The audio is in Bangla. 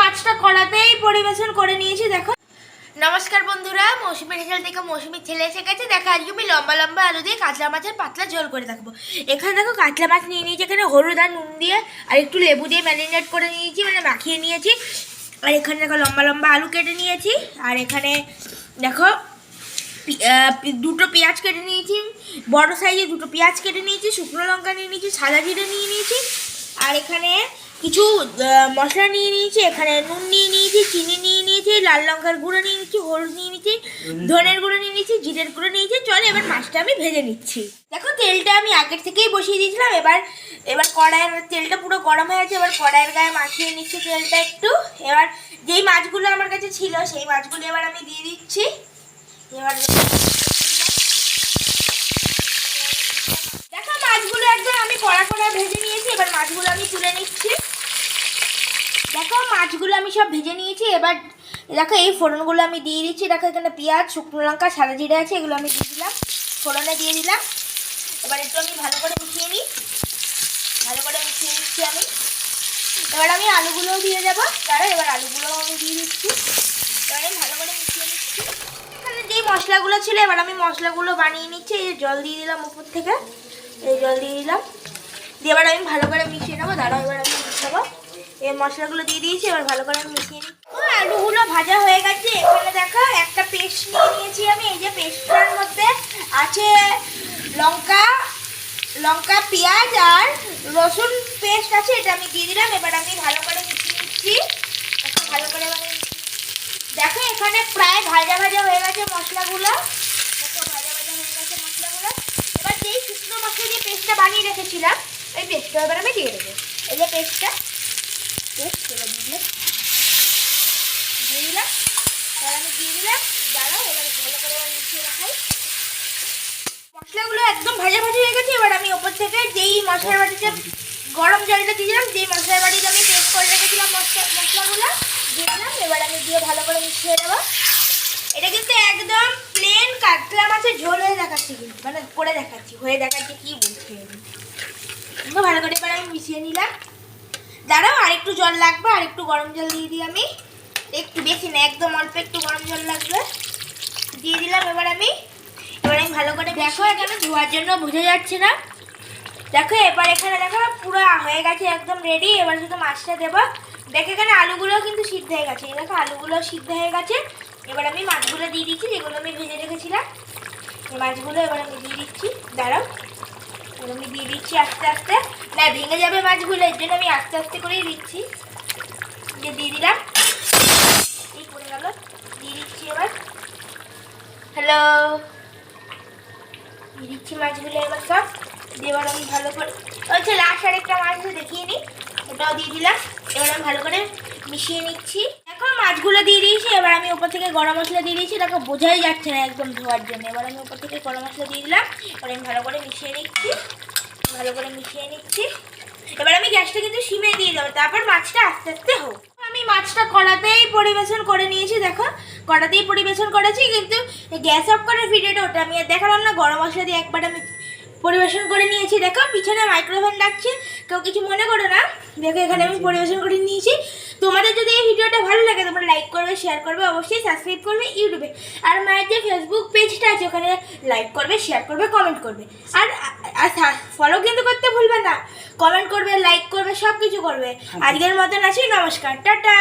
মাছটা কড়াতেই পরিবেশন করে নিয়েছি, দেখো। নমস্কার বন্ধুরা, মৌসুমি রেজাল থেকে মৌসুমি ছেলে এসে গেছে। দেখো, আজকে আমি লম্বা লম্বা আলু দিয়ে কাতলা মাছের পাতলা ঝোল করে থাকব এখানে দেখো, কাতলা মাছ নিয়ে নিয়েছি, এখানে হলুদ আর নুন দিয়ে, আর একটু লেবু দিয়ে ম্যারিনেট করে নিয়েছি মানে মাখিয়ে নিয়েছি। আর এখানে দেখো, লম্বা লম্বা আলু কেটে নিয়েছি, আর এখানে দেখো দুটো পেঁয়াজ কেটে নিয়েছি, বড় সাইজে দুটো পেঁয়াজ কেটে নিয়েছি, শুকনো লঙ্কা নিয়ে নিয়েছি, সাদা জিরে নিয়ে নিয়েছি, আর এখানে কিছু মশলা নিয়ে নিয়েছি এখানে নুন নিয়ে নিয়েছি চিনি নিয়ে নিয়েছি লাল লঙ্কার গুঁড়ো নিয়ে নিয়েছি হলুদ নিয়ে নিয়েছি ধনের গুঁড়ো নিয়ে নিয়েছি জিরের গুঁড়ো নিয়েছি চল এবার মাছটা আমি ভেজে নিচ্ছি। দেখো তেলটা আমি আগের থেকেই বসিয়ে দিয়েছিলাম এবার এবার কড়াইয়ের তেলটা পুরো গরম হয়ে গেছে এবার কড়াইয়ের গায়ে মাখিয়ে নিচ্ছি তেলটা একটু। এবার যেই মাছগুলো আমার কাছে ছিল সেই মাছগুলো এবার আমি দিয়ে দিচ্ছি। এবার দেখো মাছগুলো একদম আমি কড়া কড়া ভেজে নিয়েছি এবার মাছগুলো আমি তুলে নিচ্ছি দেখো মাছগুলো আমি সব ভেজে নিয়েছি। এবার দেখো এই ফোড়নগুলো আমি দিয়ে দিচ্ছি। দেখো এখানে পেঁয়াজ, শুকনো লঙ্কা, সাদা জিরে আছে, এগুলো আমি দিয়ে দিলাম। ফোড়নে দিয়ে দিলাম। এবার একটু আমি ভালো করে মিশিয়ে নিই। ভালো করে মিশিয়ে নিচ্ছি আমি। এবার আমি আলুগুলোও দিয়ে যাব তারা এবার আলুগুলোও আমি দিয়ে দিচ্ছি। এবার আমি ভালো করে মিশিয়ে নিচ্ছি। এখানে যেই মশলাগুলো ছিল, এবার আমি মশলাগুলো বানিয়ে নিচ্ছি। এই জল দিয়ে দিলাম উপর থেকে। এই জল দিয়ে দিলাম। দিয়ে এবার আমি ভালো করে মিশিয়ে নেব। দাঁড়াও, এবার আমি মিশাবো এই মশলাগুলো দিয়ে দিয়েছি এবার ভালো করে মিশিয়ে নিই ও, আলুগুলো ভাজা হয়ে গেছে। এখানে দেখো একটা পেস্ট নিয়ে নিয়েছি আমি। এই যে পেস্টটার মধ্যে আছে লঙ্কা লঙ্কা পেঁয়াজ আর রসুন পেস্ট আছে এটা আমি দিয়ে দিলাম। এবার আমি ভালো করে মিশিয়ে নিচ্ছি। ভালো করে দেখো এখানে প্রায় ভাজা ভাজা হয়ে গেছে মশলাগুলো। ভাজা ভাজা হয়ে গেছে মশলাগুলো। এবার যেই শুকনো মশলা দিয়ে পেস্টটা বানিয়ে রেখেছিলাম এই পেস্টটা এবার আমি দিয়ে দেবো। এই যে পেস্টটা দিয়ে দিলাম এবার আমি দিয়ে দিলাম। দাঁড়াও, এবার ভালো করে মিশিয়ে রাখাই। মশলাগুলো একদম ভাজা ভাজা হয়ে গেছে। এবার আমি ওপর থেকে যেই মশলার বাটিতে গরম জলটা দিয়ে দিলাম, যেই মশলার বাটিতে আমি পেস্ট করে রেখেছিলাম মশলা, মশলাগুলো দিলাম। এবার আমি দিয়ে ভালো করে মিশিয়ে দেবো এটা কিন্তু একদম প্লেন কাতলা মাছের ঝোল হয়ে দেখাচ্ছি কিন্তু মানে করে দেখাচ্ছি, হয়ে দেখাচ্ছি কি বলছি ভালো করে এবার আমি মিশিয়ে নিলাম। দাঁড়াও একটু জল লাগবে আর একটু গরম জল দিয়ে দিই আমি। একটু বেশি না, একদম অল্প একটু গরম জল লাগবে। দিয়ে দিলাম, এবার আমি এবার আমি ভালো করে দেখো, এখানে ধোয়ার জন্য বোঝা যাচ্ছে না। দেখো, এবার এখানে দেখো, পুরো হয়ে গেছে, একদম রেডি এবার শুধু মাছটা দেবো। দেখো, এখানে আলুগুলো কিন্তু সিদ্ধ হয়ে গেছে। দেখো আলুগুলো সিদ্ধ হয়ে গেছে। এবার আমি মাছগুলো দিয়ে দিচ্ছি, যেগুলো আমি ভেজে রেখেছিলাম। মাছগুলো এবার আমি দিয়ে দিচ্ছি। দাঁড়াও। এবার আমি দিয়ে দিচ্ছি আস্তে আস্তে। না, ভেঙে যাবে মাছগুলো, এর জন্য আমি আস্তে আস্তে করেই দিচ্ছি। যে দিয়ে দিলাম। এই পড়ে গেল। দিয়ে দিচ্ছি এবার। হ্যালো দিয়ে দিচ্ছি মাছগুলো এবার সব। দিয়ে এবার আমি ভালো করে হচ্ছে লাস্ট আরেকটা মাছ দেখিয়ে নিই ওটাও দিয়ে দিলাম। এবার আমি ভালো করে মিশিয়ে নিচ্ছি। দেখো, মাছগুলো দিয়ে দিয়েছি। এবার আমি ওপর থেকে গরম মশলা দিয়ে দিয়েছি। দেখো, বোঝাই যাচ্ছে না একদম ধোয়ার জন্য। এবার আমি ওপর থেকে গরম মশলা দিয়ে দিলাম। এবার আমি ভালো করে মিশিয়ে নিচ্ছি। ভালো করে মিশিয়ে নিচ্ছি। এবার আমি গ্যাসটা কিন্তু সিমে দিয়ে দেবো, তারপর মাছটা আস্তে আস্তে হোক। আমি মাছটা কড়াতেই পরিবেশন করে নিয়েছি, দেখো। কড়াতেই পরিবেশন করেছি, কিন্তু গ্যাস অফ করার ভিডিওটা ওটা আমি আর দেখালাম না, গরম মশলা দিয়ে একবার আমি পরিবেশন করে নিয়েছি। দেখো, পিছনে মাইক্রোফোন ডাকছে, কেউ কিছু মনে করো না। দেখো, এখানে আমি পরিবেশন করে নিয়েছি। তোমাদের যদি এই ভিডিওটা ভালো লাগে, তোমরা লাইক করবে শেয়ার করবে, অবশ্যই সাবস্ক্রাইব করবে ইউটিউবে। আর মায়ের যে ফেসবুক পেজটা আছে, ওখানে লাইক করবে শেয়ার করবে কমেন্ট করবে। আর আর ফলো কিন্তু করতে ভুলবে না। কমেন্ট করবে লাইক করবে সব কিছু করবে আজকের মতন আছি নমস্কার টাটা।